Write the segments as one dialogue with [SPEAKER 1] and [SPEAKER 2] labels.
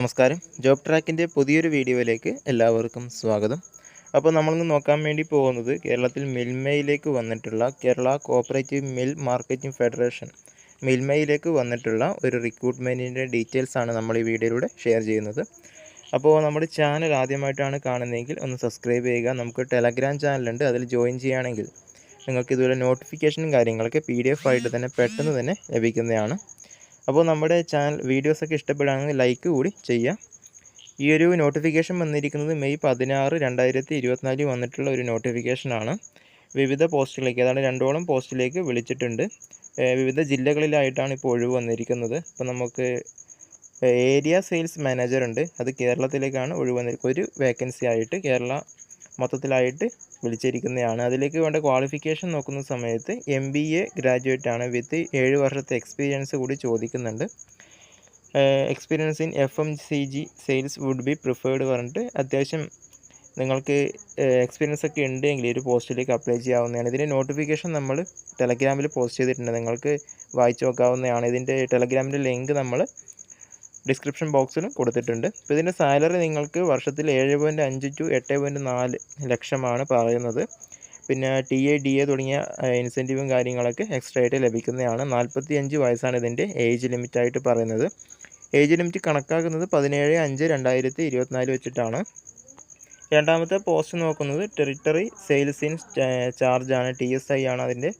[SPEAKER 1] നമസ്കാരം. ജോബ് ട്രാക്കിന്റെ പുതിയൊരു വീഡിയോയിലേക്ക് എല്ലാവർക്കും സ്വാഗതം. അപ്പോൾ നമ്മളിന്ന് നോക്കാൻ വേണ്ടി പോകുന്നത് കേരളത്തിൽ മിൽമയിലേക്ക് വന്നിട്ടുള്ള Kerala cooperative milk marketing federation മിൽമയിലേക്ക് വന്നിട്ടുള്ള ഒരു റിക്രൂട്ട്മെന്റിന്റെ ഡീറ്റെയിൽസ് ആണ് നമ്മൾ ഈ വീഡിയോയിലൂടെ ഷെയർ ചെയ്യുന്നത്. അപ്പോൾ നമ്മുടെ ചാനൽ ആദ്യമായിട്ടാണ് കാണുന്നതെങ്കിൽ ഒന്ന് സബ്സ്ക്രൈബ് ചെയ്യുക. നമുക്ക് ടെലഗ്രാം ചാനലുണ്ട്. അതിൽ ജോയിൻ ചെയ്യുകയാണെങ്കിൽ നിങ്ങൾക്ക് ഇതുപോലെ നോട്ടിഫിക്കേഷനും കാര്യങ്ങളൊക്കെ പി ആയിട്ട് തന്നെ പെട്ടെന്ന് തന്നെ ലഭിക്കുന്നതാണ്. അപ്പോൾ നമ്മുടെ ചാനൽ വീഡിയോസൊക്കെ ഇഷ്ടപ്പെടുകയാണെങ്കിൽ ലൈക്ക് കൂടി ചെയ്യുക. ഈ ഒരു നോട്ടിഫിക്കേഷൻ വന്നിരിക്കുന്നത് മെയ് പതിനാറ് രണ്ടായിരത്തി ഇരുപത്തിനാലിൽ വന്നിട്ടുള്ള ഒരു നോട്ടിഫിക്കേഷനാണ് വിവിധ പോസ്റ്റുകളിലേക്ക് അതാണ് രണ്ടോളം പോസ്റ്റിലേക്ക് വിളിച്ചിട്ടുണ്ട്. വിവിധ ജില്ലകളിലായിട്ടാണ് ഇപ്പോൾ ഒഴിവ് വന്നിരിക്കുന്നത്. അപ്പോൾ നമുക്ക് ഏരിയ സെയിൽസ് മാനേജർ ഉണ്ട്. അത് കേരളത്തിലേക്കാണ് ഒഴിവ് വന്നിരിക്കുന്നത്. ഒരു വേക്കൻസി ആയിട്ട് കേരള മൊത്തത്തിലായിട്ട് വിളിച്ചിരിക്കുന്നതാണ്. അതിലേക്ക് വേണ്ട ക്വാളിഫിക്കേഷൻ നോക്കുന്ന സമയത്ത് എം ബി എ ഗ്രാജുവേറ്റ് ആണ് വിത്ത് ഏഴ് വർഷത്തെ എക്സ്പീരിയൻസ് കൂടി ചോദിക്കുന്നുണ്ട്. Experience in F M C G sales would be preferred പറഞ്ഞിട്ട് അത്യാവശ്യം നിങ്ങൾക്ക് എക്സ്പീരിയൻസ് ഒക്കെ ഉണ്ടെങ്കിൽ ഒരു പോസ്റ്റിലേക്ക് അപ്ലൈ ചെയ്യാവുന്നതാണ്. ഇതിന്റെ നോട്ടിഫിക്കേഷൻ നമ്മൾ ടെലഗ്രാമിൽ പോസ്റ്റ് ചെയ്തിട്ടുണ്ട്. നിങ്ങൾക്ക് വായിച്ചു നോക്കാവുന്നതാണ്. ഇതിന്റെ ടെലഗ്രാമിന്റെ ലിങ്ക് നമ്മൾ ഡിസ്ക്രിപ്ഷൻ ബോക്സിലും കൊടുത്തിട്ടുണ്ട്. ഇപ്പോൾ ഇതിന്റെ സാലറി നിങ്ങൾക്ക് വർഷത്തിൽ ഏഴ് പോയിന്റ് അഞ്ച് ടു എട്ട് പോയിന്റ് നാല് ലക്ഷമാണ് പറയുന്നത്. പിന്നെ ടി എ ഡി എ തുടങ്ങിയ ഇൻസെന്റീവും കാര്യങ്ങളൊക്കെ എക്സ്ട്രാ ആയിട്ട് ലഭിക്കുന്നതാണ്. നാൽപ്പത്തി അഞ്ച് വയസ്സാണ് ഇതിന്റെ ഏജ് ലിമിറ്റായിട്ട് പറയുന്നത്. ഏജ് ലിമിറ്റ് കണക്കാക്കുന്നത് പതിനേഴ് അഞ്ച് രണ്ടായിരത്തി ഇരുപത്തിനാല് വെച്ചിട്ടാണ്. രണ്ടാമത്തെ പോസ്റ്റ് നോക്കുന്നത് ടെറിട്ടറി സെയിൽസ് ഇൻ ചാർജാണ് ടി എസ് ഐ ആണ് അതിന്റെ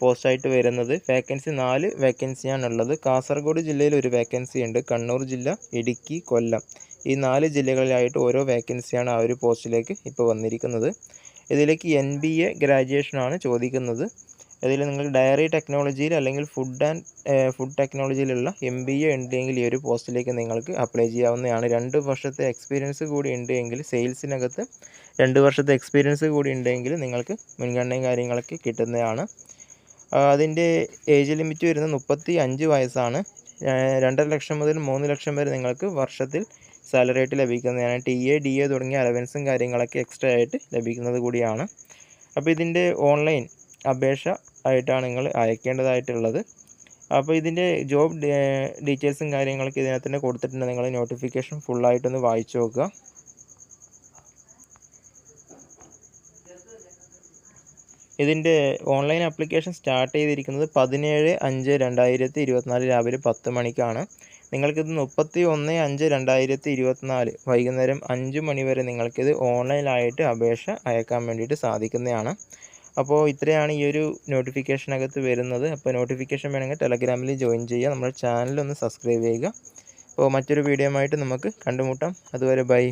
[SPEAKER 1] പോസ്റ്റായിട്ട് വരുന്നത്. വേക്കൻസി നാല് വേക്കൻസിയാണ് ഉള്ളത് കാസർഗോഡ് ജില്ലയിൽ ഒരു വേക്കൻസി ഉണ്ട് കണ്ണൂർ ജില്ല ഇടുക്കി കൊല്ലം. ഈ നാല് ജില്ലകളിലായിട്ട് ഓരോ വേക്കൻസിയാണ് ആ ഒരു പോസ്റ്റിലേക്ക് ഇപ്പോൾ വന്നിരിക്കുന്നത്. ഇതിലേക്ക് എൻ ബി എ ഗ്രാജുവേഷനാണ് ചോദിക്കുന്നത്. ഇതിൽ നിങ്ങൾ ഡയറി ടെക്നോളജിയിൽ അല്ലെങ്കിൽ ഫുഡ് ആൻഡ് ഫുഡ് ടെക്നോളജിയിലുള്ള എം ബി എ ഉണ്ടെങ്കിൽ ഈ ഒരു പോസ്റ്റിലേക്ക് നിങ്ങൾക്ക് അപ്ലൈ ചെയ്യാവുന്നതാണ്. രണ്ട് വർഷത്തെ എക്സ്പീരിയൻസ് കൂടി ഉണ്ടെങ്കിൽ സെയിൽസിനകത്ത് രണ്ട് വർഷത്തെ എക്സ്പീരിയൻസ് കൂടി ഉണ്ടെങ്കിൽ നിങ്ങൾക്ക് മുൻഗണനയും കാര്യങ്ങളൊക്കെ കിട്ടുന്നതാണ്. അതിന്റെ ഏജ് ലിമിറ്റ് വരുന്നത് മുപ്പത്തി അഞ്ച് വയസ്സാണ് രണ്ടര ലക്ഷം മുതൽ മൂന്ന് ലക്ഷം വരെ നിങ്ങൾക്ക് വർഷത്തിൽ സാലറി ആയിട്ട് ലഭിക്കുന്നതാണ്. ടി എ ഡി എ തുടങ്ങിയ അലവൻസും കാര്യങ്ങളൊക്കെ എക്സ്ട്രാ ആയിട്ട് ലഭിക്കുന്നത് കൂടിയാണ്. അപ്പോൾ ഇതിന്റെ ഓൺലൈൻ അപേക്ഷ ആയിട്ടാണ് നിങ്ങൾ അയക്കേണ്ടതായിട്ടുള്ളത്. അപ്പോൾ ഇതിന്റെ ജോബ് ഡീറ്റെയിൽസും കാര്യങ്ങളൊക്കെ ഇതിനകത്ത് തന്നെ കൊടുത്തിട്ടുണ്ട്. നിങ്ങൾ നോട്ടിഫിക്കേഷൻ ഫുള്ളായിട്ടൊന്ന് വായിച്ചു നോക്കുക. ഇതിന്റെ ഓൺലൈൻ ആപ്ലിക്കേഷൻ സ്റ്റാർട്ട് ചെയ്തിരിക്കുന്നത് പതിനേഴ് അഞ്ച് രണ്ടായിരത്തി ഇരുപത്തിനാല് രാവിലെ പത്ത് മണിക്കാണ്. നിങ്ങൾക്കിത് മുപ്പത്തി ഒന്ന് അഞ്ച് രണ്ടായിരത്തി ഇരുപത്തിനാല് വൈകുന്നേരം അഞ്ച് മണി വരെ നിങ്ങൾക്കിത് ഓൺലൈനായിട്ട് അപേക്ഷ അയക്കാൻ വേണ്ടിയിട്ട് സാധിക്കുന്നതാണ്. അപ്പോൾ ഇത്രയാണ് ഈ ഒരു നോട്ടിഫിക്കേഷനകത്ത് വരുന്നത്. അപ്പോൾ നോട്ടിഫിക്കേഷൻ വേണമെങ്കിൽ ടെലഗ്രാമിൽ ജോയിൻ ചെയ്യുക. നമ്മുടെ ചാനലൊന്ന് സബ്സ്ക്രൈബ് ചെയ്യുക. അപ്പോൾ മറ്റൊരു വീഡിയോ ആയിട്ട് നമുക്ക് കണ്ടുമുട്ടാം. അതുവരെ ബൈ.